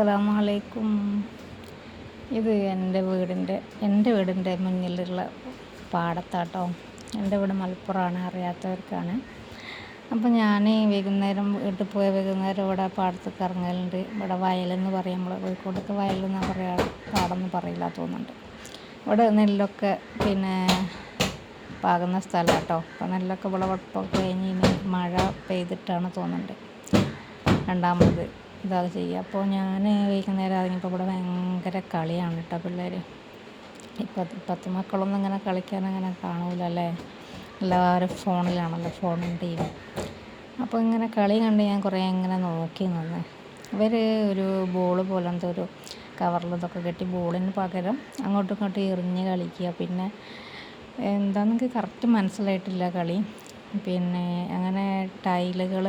അസ്സലാമു അലൈക്കും ഇത് എന്റെ വീടിന്റെ എന്റെ വീടിന്റെ മുന്നിലുള്ള പാടത്താട്ടോ. എന്റെ വീട് മലപ്പുറമാണ് അറിയാത്തവർക്കാണ്. അപ്പോൾ ഞാൻ വൈകുന്നേരം വീട്ടിൽ പോയ വൈകുന്നേരം ഇവിടെ പാടത്തൊക്കെ ഇറങ്ങലുണ്ട്. ഇവിടെ വയലെന്ന് പറയും നമ്മൾ കോഴിക്കോടൊക്കെ വയലെന്ന് പറയാ പാടമെന്ന് പറയില്ല തോന്നുന്നുണ്ട്. ഇവിടെ നെല്ലൊക്കെ പിന്നെ പാകുന്ന സ്ഥലം കേട്ടോ അപ്പോൾ നെല്ലൊക്കെ വിളവെടുപ്പൊക്കെ കഴിഞ്ഞ് മഴ പെയ്തിട്ടാണ് തോന്നുന്നുണ്ട്. രണ്ടാമത് ഇതാ ചെയ്യുക. അപ്പോൾ ഞാൻ വൈകുന്നേരം ഇറങ്ങിയപ്പോൾ ഇവിടെ ഭയങ്കര കളിയാണ് കേട്ടോ പിള്ളേർ ഇപ്പം ഇപ്പോഴത്തെ മക്കളൊന്നും ഇങ്ങനെ കളിക്കാൻ അങ്ങനെ കാണൂല അല്ലേ? എല്ലാവരും ഫോണിലാണല്ലോ ഫോണും ടി വി അപ്പോൾ ഇങ്ങനെ കളി കണ്ട് ഞാൻ കുറേ ഇങ്ങനെ നോക്കി നിന്ന്. ഇവർ ഒരു ബോൾ പോലത്തെ ഒരു കവറിൽ ഇതൊക്കെ കെട്ടി ബോളിന് പകരം അങ്ങോട്ടും ഇങ്ങോട്ടും എറിഞ്ഞ് കളിക്കുക. പിന്നെ എന്താണെന്ന് കറക്റ്റ് മനസ്സിലായിട്ടില്ല കളി. പിന്നെ അങ്ങനെ ടൈലുകൾ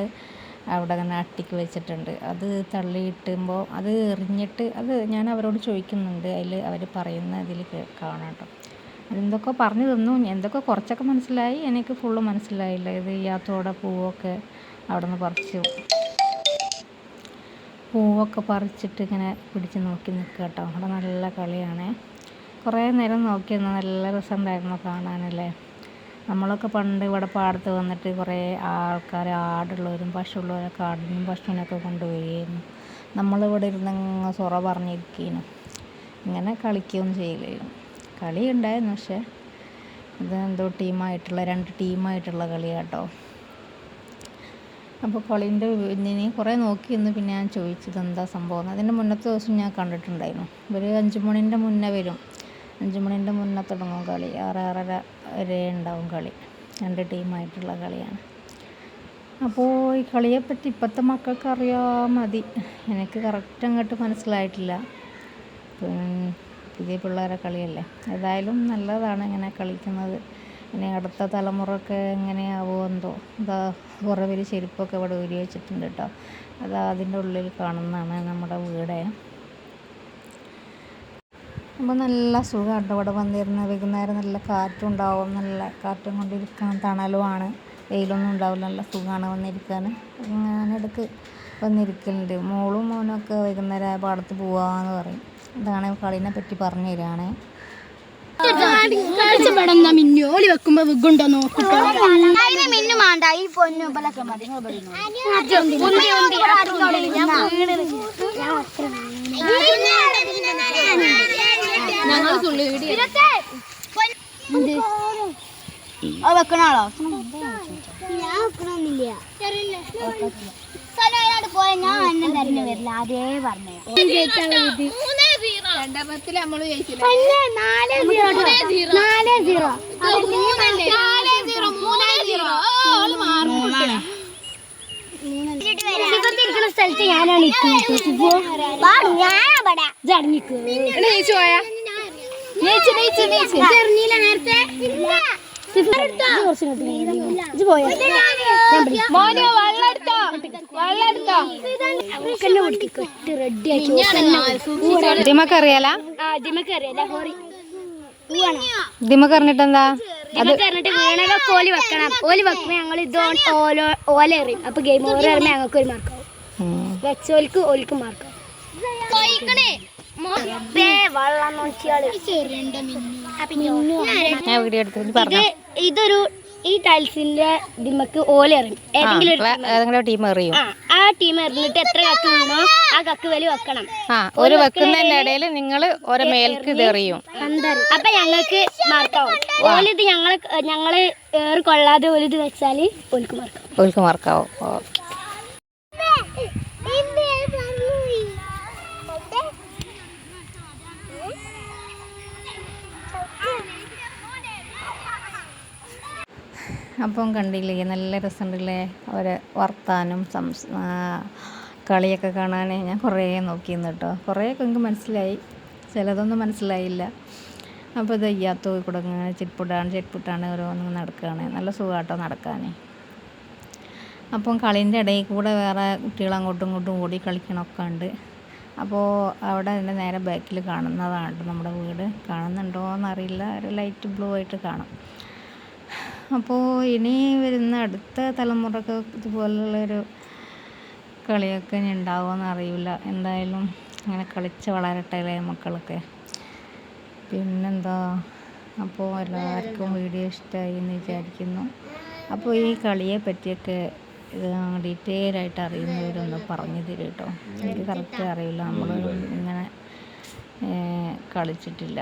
അവിടെ അങ്ങനെ അട്ടിക്ക് വെച്ചിട്ടുണ്ട്. അത് തള്ളിയിട്ടുമ്പോൾ അത് എറിഞ്ഞിട്ട് അത് ഞാൻ അവരോട് ചോദിക്കുന്നുണ്ട്. അതിൽ അവർ പറയുന്ന ഇതിൽ കാണാം കേട്ടോ. അതെന്തൊക്കെ പറഞ്ഞു തന്നു. എന്തൊക്കെ കുറച്ചൊക്കെ മനസ്സിലായി. എനിക്ക് ഫുള്ള് മനസ്സിലായില്ല. ഇത് യാത്തോടെ പൂവൊക്കെ അവിടെ നിന്ന് പറിച്ചു. പൂവൊക്കെ പറിച്ചിട്ട് ഇങ്ങനെ പിടിച്ച് നോക്കി നിൽക്കുക കേട്ടോ. അവിടെ നല്ല കളിയാണേ. കുറേ നേരം നോക്കി നല്ല രസമുണ്ടായിരുന്നു കാണാനല്ലേ? നമ്മളൊക്കെ പണ്ട് ഇവിടെ പാടത്ത് വന്നിട്ട് കുറേ ആൾക്കാർ ആടുള്ളവരും പശുള്ളവരൊക്കെ ആടിനും പശുവിനൊക്കെ കൊണ്ടുപോയിരുന്നു നമ്മളിവിടെ ഇരുന്ന് സൊറ പറഞ്ഞിരിക്കുന്നു ഇങ്ങനെ കളിക്കുകയൊന്നും ചെയ്യില്ലായിരുന്നു കളി ഉണ്ടായിരുന്നു പക്ഷേ ഇത് എന്തോ ടീമായിട്ടുള്ള രണ്ട് ടീമായിട്ടുള്ള കളി കേട്ടോ അപ്പോൾ കളീന്റെ ഇതിന് കുറേ നോക്കി നിന്ന് പിന്നെ ഞാൻ ചോദിച്ചത് എന്താ സംഭവം അതിന്റെ മുന്നത്തെ ദിവസം ഞാൻ കണ്ടിട്ടുണ്ടായിരുന്നു. ഇവർ അഞ്ച് മണിന്റെ മുന്നേ വരും. അഞ്ച് മണിന്റെ മുന്നേ തുടങ്ങും കളി. ആറ് ആറര വരെ ഉണ്ടാവും കളി. രണ്ട് ടീമായിട്ടുള്ള കളിയാണ്. അപ്പോൾ ഈ കളിയെപ്പറ്റി ഇപ്പോഴത്തെ മക്കൾക്ക് അറിയാൻ മതി. എനിക്ക് കറക്റ്റ് അങ്ങോട്ട് മനസ്സിലായിട്ടില്ല. പുതിയ പിള്ളേരെ കളിയല്ലേ? ഏതായാലും നല്ലതാണ് ഇങ്ങനെ കളിക്കുന്നത്. ഇനി അടുത്ത തലമുറയ്ക്ക് എന്തോ. ഇതാ കുറേ പേര് ചെരുപ്പൊക്കെ ഇവിടെ ഊരി വെച്ചിട്ടുണ്ട് കേട്ടോ. അത് അതിന്റെ ഉള്ളിൽ കാണുന്നതാണ് നമ്മുടെ വീട്. അപ്പോൾ നല്ല സുഖമാണ് ഇവിടെ വന്നിരുന്ന് വൈകുന്നേരം നല്ല കാറ്റും ഉണ്ടാവും നല്ല കാറ്റും കൊണ്ടിരിക്കാൻ തണലുമാണ്. വെയിലൊന്നും ഉണ്ടാവില്ല. നല്ല സുഖമാണ് വന്നിരിക്കാൻ. ഞാനിടക്ക് വന്നിരിക്കലുണ്ട്. മോളും മോനൊക്കെ വൈകുന്നേരം ആയ പാടത്ത് പോവാന്ന് പറയും. ഇതാണ് കളീനെ പറ്റി പറഞ്ഞു തരാണ്. മിന്നോളി മിന്നു ഈ പൊന്നു മതി ഞാൻ ഞങ്ങൾ തുള്ളി ഇരുപത്തേ. അത് വെക്കണ? ആളോ ഞാൻ വെക്കണമെന്നില്ല ഞാൻ അന്നെ തരുന്ന വരില്ല. അതേ പറഞ്ഞു. രണ്ടാമത്തിൽ നമ്മൾ ജയിച്ചില്ല. നാല് സീറോ. നാല് സീറോ. ഇരിക്കുന്ന സ്ഥലത്ത് ഞാനാണ് ജയിച്ചു പോയാ. ജയിച്ചു ജയിച്ചു ജയിച്ചു നേരത്തെ മോനോ വെള്ളം എടുത്തോ? വെള്ളം എടുത്തോ? ദിമക്ക് അറിയാല? ആദ്യമൊക്കെ അറിയാം ഹോറി. ദിമക്ക് അറിഞ്ഞിട്ട് എന്താ വീണതൊക്കെ ഓൽ വെക്കണം. ഓലി വെക്കുമ്പോ ഞങ്ങൾ ഇത് ഓല ഓല എറിയും. അപ്പൊ ഗെയിം ഓവർ എറിയുമ്പോ ഞങ്ങൾക്ക് ഒരു മാർക്കാവും വെച്ചോൽക്ക് ഓലിക്ക് മാർക്കാവും ഇതൊരു ഈ ടൈൽസിന്റെ ദിമക്ക് ഓല എറിയും. ഏതെങ്കിലും ഒരു ടീം എറിയും. ആ ടീം എറിഞ്ഞിട്ട് എത്ര കക്ക് വീണോ ആ കക്ക് വലി വെക്കണം. ആ ഒരു വെക്കുന്നതിന്റെ ഇടയിൽ നിങ്ങൾ ഒരു മേൽക്ക് ഇത് എറിയും. അപ്പൊ ഞങ്ങൾക്ക് മാർക്കാവും ഓലിത് ഞങ്ങൾ ഞങ്ങൾ ഏറ് കൊള്ളാതെ ഓലിത് വെച്ചാൽ ഓൽക്ക് മാർക്കാവും ഓൽക്ക് മാർക്കാവും അപ്പം കണ്ടില്ലേ നല്ല രസമുണ്ടല്ലേ? അവരെ വർത്താനും സംസ് കളിയൊക്കെ കാണാനേ ഞാൻ കുറേ നോക്കിയിരുന്നു കേട്ടോ. കുറേയൊക്കെ എനിക്ക് മനസ്സിലായി. ചിലതൊന്നും മനസ്സിലായില്ല. അപ്പോൾ ഇത് അയ്യാത്തോ കൂടെ ഇങ്ങനെ ചെരുപ്പിട്ടാണ് ചെരുപ്പിട്ടാണ് ഓരോന്നും നടക്കുകയാണ്. നല്ല സുഖമാട്ടോ നടക്കാനേ. അപ്പം കളീന്റെ ഇടയിൽ കൂടെ വേറെ കുട്ടികൾ അങ്ങോട്ടും ഇങ്ങോട്ടും ഓടി കളിക്കണമൊക്കെ ഉണ്ട്. അപ്പോൾ അവിടെ എന്റെ നേരെ ബാക്കിൽ കാണുന്നതാണ് നമ്മുടെ വീട്. കാണുന്നുണ്ടോ എന്നറിയില്ല ഒരു ലൈറ്റ് ബ്ലൂ ആയിട്ട് കാണാം. അപ്പോൾ ഇനി വരുന്ന അടുത്ത തലമുറയ്ക്ക് ഇതുപോലുള്ളൊരു കളിയൊക്കെ ഇനി ഉണ്ടാവുമെന്ന് അറിയില്ല. എന്തായാലും അങ്ങനെ കളിച്ച് വളരട്ടെ അല്ലേ മക്കളൊക്കെ? പിന്നെന്താ? അപ്പോൾ എല്ലാവർക്കും വീഡിയോ ഇഷ്ടമായി എന്ന് വിചാരിക്കുന്നു. അപ്പോൾ ഈ കളിയെ പറ്റിയൊക്കെ ഡീറ്റെയിൽ ആയിട്ട് അറിയുന്നവരൊന്ന് പറഞ്ഞു തരും കേട്ടോ. എനിക്ക് കറക്റ്റ് അറിയില്ല. നമ്മൾ ഇങ്ങനെ കളിച്ചിട്ടില്ല.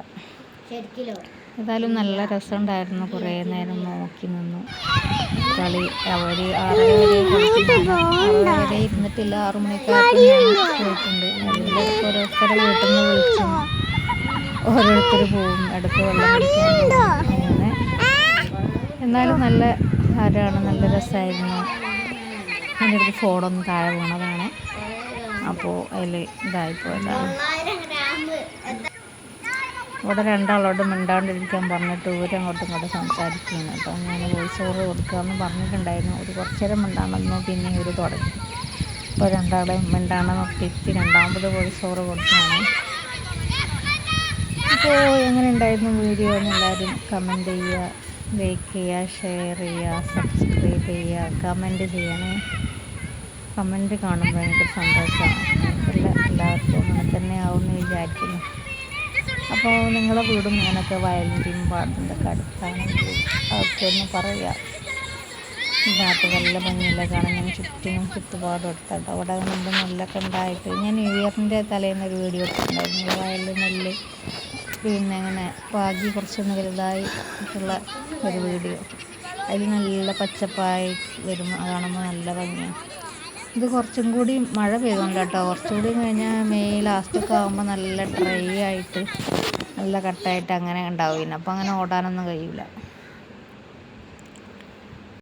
ഏതായാലും നല്ല രസമുണ്ടായിരുന്നു. കുറേ നേരം നോക്കി നിന്നു. കളി അവർ ആറര വരെ കളിച്ചിട്ടുണ്ട് ആറര വരെ ഇരുന്നിട്ടില്ല. ആറു പോയിട്ടുണ്ട്. ഇടയ്ക്ക് ഓരോരുത്തരെ വീട്ടിൽ നിന്ന് വിളിച്ചു ഓരോരുത്തർ പോവും അടുത്ത് വെള്ളം കുടിക്കാൻ പോകും അങ്ങനെ. എന്നാലും നല്ല ഹരമാണ് നല്ല രസമായിരുന്നു. എന്റെ അടുത്ത് ഫോണൊന്ന് താഴെ വീണതാണ്. അപ്പോൾ അതിൽ ഇതായിപ്പോയതാണ്. ഇവിടെ രണ്ടാളോട് മിണ്ടാണ്ടിരിക്കാൻ പറഞ്ഞിട്ട് ഇവർ അങ്ങോട്ടും ഇങ്ങോട്ടും സംസാരിക്കുകയാണ്. അപ്പോൾ ഞാൻ വോയിസ് ഓവർ കൊടുക്കാമെന്ന് പറഞ്ഞിട്ടുണ്ടായിരുന്നു. ഒരു കുറച്ച് നേരം മിണ്ടാണെന്നു പിന്നെ ഇവർ തുടങ്ങി. ഇപ്പോൾ രണ്ടാളെ മിണ്ടാണ് നിർത്തിയിട്ട് രണ്ടാമത് വോയിസ് ഓവർ കൊടുക്കുകയാണ്. അപ്പോൾ എങ്ങനെ ഉണ്ടായിരുന്നു വീഡിയോ എന്ന് എല്ലാവരും കമന്റ് ചെയ്യുക ലൈക്ക് ചെയ്യുക ഷെയർ ചെയ്യുക സബ്സ്ക്രൈബ് ചെയ്യുക കമന്റ് ചെയ്യണേ. കമന്റ് കാണുമ്പോൾ എനിക്ക് സന്തോഷമാണ്. എല്ലാ എല്ലാവർക്കും അങ്ങനെ തന്നെ ആവുമെന്ന് വിചാരിക്കുന്നു. അപ്പോൾ നിങ്ങളുടെ വീടും ഇങ്ങനെയൊക്കെ വയലിന്റെയും പാടത്തിന്റെ ഒക്കെ അടുത്താണെങ്കിൽ അതൊക്കെ ഒന്ന് പറയുക ഇതിനകത്ത് നല്ല ഭംഗിയില്ല കാണാൻ ഞാൻ ചുറ്റിനും ചുറ്റുപാടും എടുത്തിട്ട് അവിടെ നല്ല നെല്ലൊക്കെ ഉണ്ടായിട്ട് ഞാൻ ന്യൂ ഇയറിന്റെ തലേന്ന് ഒരു വീഡിയോ എടുത്തിട്ടുണ്ടായിരുന്നു. വയലിൽ നെല്ല് പിന്നെ അങ്ങനെ പാകി കുറച്ചൊന്ന് വലുതായി ഉള്ള ഒരു വീഡിയോ. അതിൽ നല്ല പച്ചപ്പായി വരും കാണുമ്പോൾ നല്ല ഭംഗിയാണ്. ഇത് കുറച്ചും കൂടി മഴ പെയ്തുകൊണ്ട് കേട്ടോ. കുറച്ചുകൂടി കഴിഞ്ഞാൽ മെയ് ലാസ്റ്റൊക്കെ ആകുമ്പോൾ നല്ല ഡ്രൈ ആയിട്ട് നല്ല കട്ടായിട്ട് അങ്ങനെ ഉണ്ടാവും പിന്നെ അപ്പോൾ അങ്ങനെ ഓടാനൊന്നും കഴിയില്ല